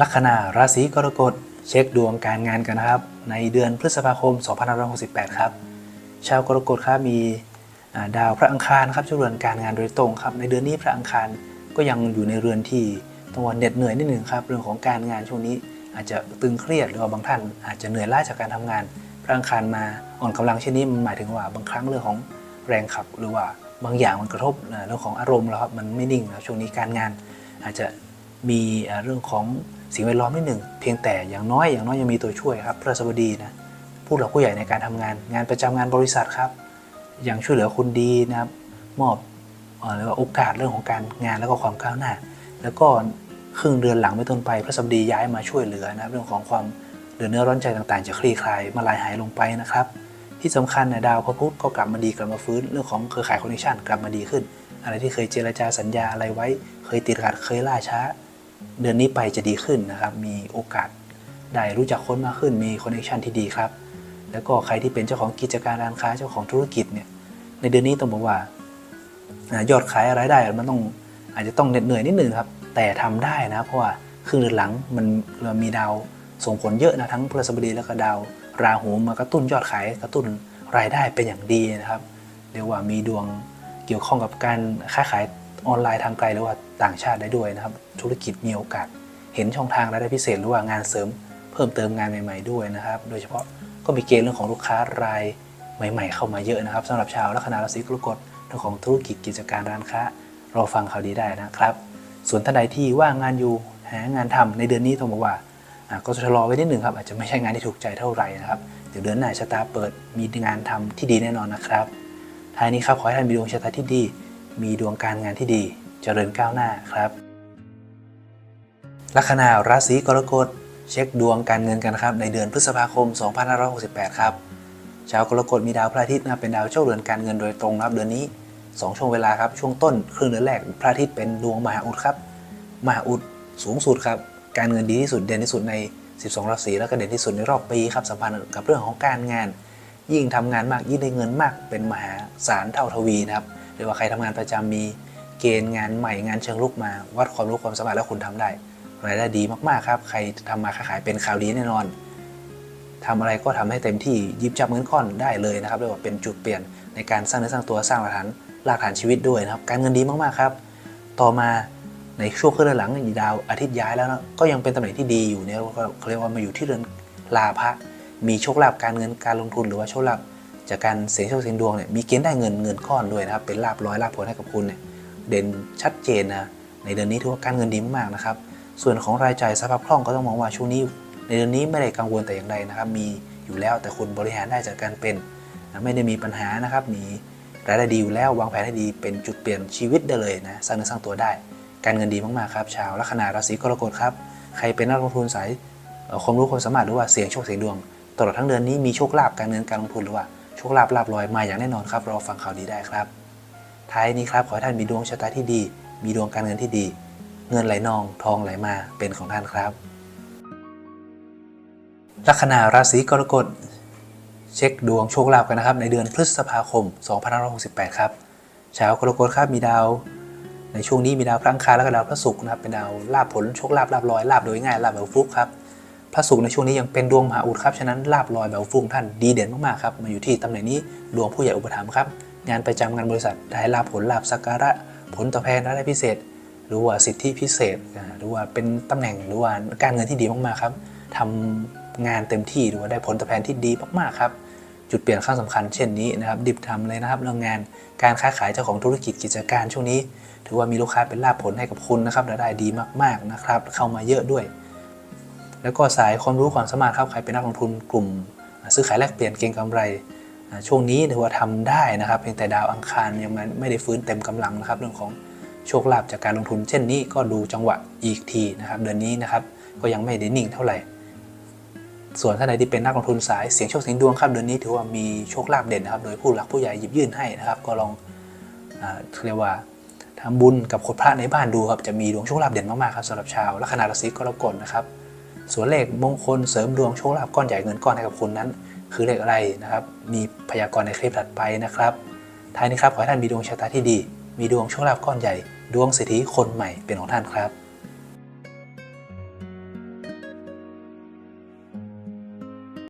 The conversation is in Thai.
ลัคนาราศีกรกฎเช็คดวงการงานกันนะครับ ในเดือนพฤษภาคม 2568 ครับ ชาวกรกฎครับมีดาวพระอังคารครับช่วยเรือนการงานโดยตรงครับ ในเดือนนี้พระอังคารก็ยังอยู่ในเรือนที่ต้องว่าเหน็ดเหนื่อยนิดหนึ่งครับ เรื่องของการงานช่วงนี้อาจจะตึงเครียดหรือว่าบางท่านอาจจะเหนื่อยล้าจากการทำงาน พระอังคารมาอ่อนกำลังเช่นนี้มันหมายถึงว่าบางครั้งเรื่องของแรงขับ หรือว่าบางอย่างมันกระทบเรื่องของอารมณ์แล้วครับมันไม่นิ่งนะช่วงนี้การงานอาจจะมีเรื่องของ สิ่งแวดล้อมนิดหนึ่งเพียงแต่อย่างน้อยอย่างน้อยยังมีตัวช่วยครับพระสบดีนะผู้หลักผู้ใหญ่ในการทำงาน งานประจำงานบริษัทครับ อยังช่วยเหลือคนดีนะครับ มอบเอ่อเรียกว่าโอกาสเรื่องของการงานแล้วก็ความก้าวหน้า แล้วก็ครึ่งเดือนหลังไปต้นไป พระสบดีย้ายมาช่วยเหลือนะครับ เรื่องของความเดือดเนื้อร้อนใจต่างๆ จะคลี่คลายมาลายหายลงไปนะครับ ที่สำคัญนี่ยดาวพระพุธก็กลับมาดีกลับมาฟื้นเรื่องของเครือข่ายคอนเนคชั่นกลับมาดีขึ้น อะไรที่เคยเจรจาสัญญาอะไรไว้ เคยติดขัดเคยล่าช้า เดือนนี้ไปจะดีขึ้นนะครับ มีโอกาสได้รู้จักคนมากขึ้น มีคอนเนคชันที่ดีครับ แล้วก็ใครที่เป็นเจ้าของกิจการร้านค้าเจ้าของธุรกิจเนี่ย ในเดือนนี้ต้องบอกว่ายอดขายรายได้มันต้องอาจจะต้องเหน็ดเหนื่อยนิดนึงครับ แต่ทำได้นะ เพราะว่าครึ่งเดือนหลังมันมันมีดาวส่งผลเยอะนะทั้งพฤหัสบดีแล้วก็ดาวราหูมากระตุ้นยอดขายกระตุ้นรายได้เป็นอย่างดีนะครับ เรียกว่ามีดวงเกี่ยวข้องกับการค้าขาย ออนไลน์ทางไกลหรือว่าต่างชาติได้ด้วยนะครับ ธุรกิจมีโอกาส เห็นช่องทางรายได้พิเศษ หรือว่างานเสริม เพิ่มเติมงานใหม่ ๆด้วยนะครับ โดยเฉพาะก็มีเกณฑ์เรื่องของลูกค้ารายใหม่ ๆ เข้ามาเยอะนะครับสำหรับชาวลัคนาราศีกรกฎเรื่องของธุรกิจกิจการร้านค้ารอฟังข่าวดีได้นะครับ ส่วนท่านใดที่ว่างงานอยู่หางานทำในเดือนนี้ต้องบอกว่าก็จะชะลอไว้นิดหนึ่งครับอาจจะไม่ใช่งานที่ถูกใจเท่าไหร่นะครับเดี๋ยวเดือนหน้าชะตาเปิดมีงานทำที่ดีแน่นอนนะครับท้ายนี้ครับขอให้ท่านมีดวงชะตาที่ดี มีดวงการงานที่ดีเจริญก้าวหน้าครับ ลัคนาราศีกรกฎเช็คดวงการเงินกันครับในเดือนพฤษภาคม 2568 ครับ ชาวกรกฎมีดาวพระอาทิตย์นะเป็นดาวเจ้าเรือนการเงินโดยตรงครับเดือนนี้ 2 ช่วงเวลาครับช่วงต้นครึ่งเดือนแรกพระอาทิตย์เป็นดวงมหาอุดครับมหาอุดสูงสุดครับการเงินดีที่สุดเด่นที่สุดใน 12 ราศีแล้วก็เด่นที่สุดในรอบปีครับสัมพันธ์กับเรื่องของการงาน ยิ่งทำงานมากยิ่งได้เงินมากเป็นมหาศาลเท่าทวีนะครับ หรือว่าใครทำงานประจำมีเกณฑ์งานใหม่งานเชิงลุกมา วัดความรู้ความสามารถแล้วคุณทำได้รายได้ดีมากๆครับ ใครทำมาค้าขายเป็นข่าวดีแน่นอนทำอะไรก็ทำให้เต็มที่ยิบจับเงินก้อนได้เลยนะครับเรียกว่าเป็นจุดเปลี่ยนในการสร้างเนื้อสร้างตัวสร้างหลักฐานรากฐานชีวิตด้วยนะครับ การเงินดีมากๆครับ ต่อมาในช่วงครึ่งเดือนหลังดาวอาทิตย์ย้ายแล้วนะก็ยังเป็นตำแหน่งที่ดีอยู่เนี่ยเขาเรียกว่ามาอยู่ที่เรือนลาภะมีโชคลาภการเงินการลงทุนหรือว่าโชคลาภ จากการเสี่ยงโชคเสี่ยงดวงเนี่ยมีเกณฑ์ได้เงินเงินก้อนด้วยนะครับ เป็นลาภร้อยลาภผลให้กับคุณเนี่ยเด่นชัดเจนนะในเดือนนี้ถือว่าการเงินดีมากๆนะครับ ส่วนของรายจ่ายสภาพคล่องก็ต้องมองว่าช่วงนี้ ในเดือนนี้ไม่ได้กังวลแต่อย่างใดนะครับ มีอยู่แล้วแต่คุณบริหารได้จากการเป็นนะไม่ได้มีปัญหานะครับ มีรายได้ดีอยู่แล้ววางแผนให้ดีเป็นจุดเปลี่ยนชีวิตได้เลยนะสร้างเนื้อสร้างตัวได้ การเงินดีมากๆครับชาวลัคนาราศีกรกฎครับใครเป็นนักลงทุนสายความรู้ความสามารถหรือว่าเสี่ยงโชคเสี่ยงดวงตลอดทั้งเดือนนี้มีโชคลาภการเงินการลงทุนหรือว่า โชคลาภลาภลอยมาอย่างแน่นอนครับรอฟังข่าวดีได้ครับท้ายนี้ครับขอให้ท่านมีดวงชะตาที่ดี มีดวงการเงินที่ดี เงินไหลนองทองไหลมาเป็นของท่านครับลัคนาราศีกรกฎเช็คดวงโชคลาภกันนะครับ ในเดือนพฤษภาคม 2568 ครับชาวกรกฎครับมีดาว ในช่วงนี้มีดาวพระอังคารและก็ดาวพระศุกร์นะครับเป็นดาวลาภผลโชคลาภลาภลอยลาภโดยง่ายลาภแบบฟุกครับ พระศุกร์ในช่วงนี้ยังเป็นดวงมหาอุดครับ ฉะนั้นลาภลอยแบบฟลุกท่านดีเด่นมากๆครับ มาอยู่ที่ตำแหน่งนี้ดวงผู้ใหญ่อุปถัมภ์ครับ งานประจำงานบริษัทได้ลาภผลลาภสักการะ ผลตอบแทนรายได้พิเศษ หรือว่าสิทธิพิเศษ หรือว่าเป็นตำแหน่งหรือว่าการเงินที่ดีมากๆครับทำงานเต็มที่หรือว่าได้ผลตอบแทนที่ดีมากๆครับ จุดเปลี่ยนครั้งสำคัญเช่นนี้นะครับดิบทำเลยนะครับเรื่องงานการค้าขายเจ้าของธุรกิจกิจการช่วงนี้ ถือว่ามีลูกค้าเป็นลาภผลให้กับคุณนะครับรายได้ดีมากๆนะครับเข้ามาเยอะด้วย แล้วก็สายความรู้ความสามารถครับใครเป็นนักลงทุนกลุ่ม ซื้อขายแลกเปลี่ยนเก็งกำไร ช่วงนี้ถือว่าทำได้นะครับเพียงแต่ดาวอังคารยังไม่ได้ฟื้นเต็มกำลังนะครับ เรื่องของโชคลาภจากการลงทุน เช่นนี้ก็ดูจังหวะอีกทีนะครับ เดือนนี้นะครับก็ยังไม่ได้นิ่งเท่าไหร่ ส่วนท่านใดที่เป็นนักลงทุนสายเสียงโชคเสียงดวงครับเดือนนี้ถือว่ามีโชคลาภเด่นนะครับ โดยผู้หลักผู้ใหญ่หยิบยื่นให้นะครับ ก็ลองอเรียกว่าทำบุญกับคนพระในบ้านดูครับจะมีดวงโชคลาภเด่นมากๆครับสำหรับชาวลัคนาราศีกรกฎนะครับ ส่วนเลขมงคลเสริมดวงโชคลาภก้อนใหญ่เงินก้อนให้กับคุณนั้น คือเลขอะไรนะครับ มีพยากรณ์ในคลิปถัดไปนะครับท้ายนี้ครับขอให้ท่านมีดวงชะตาที่ดี มีดวงโชคลาภก้อนใหญ่ ดวงเศรษฐีคนใหม่เป็นของท่านครับ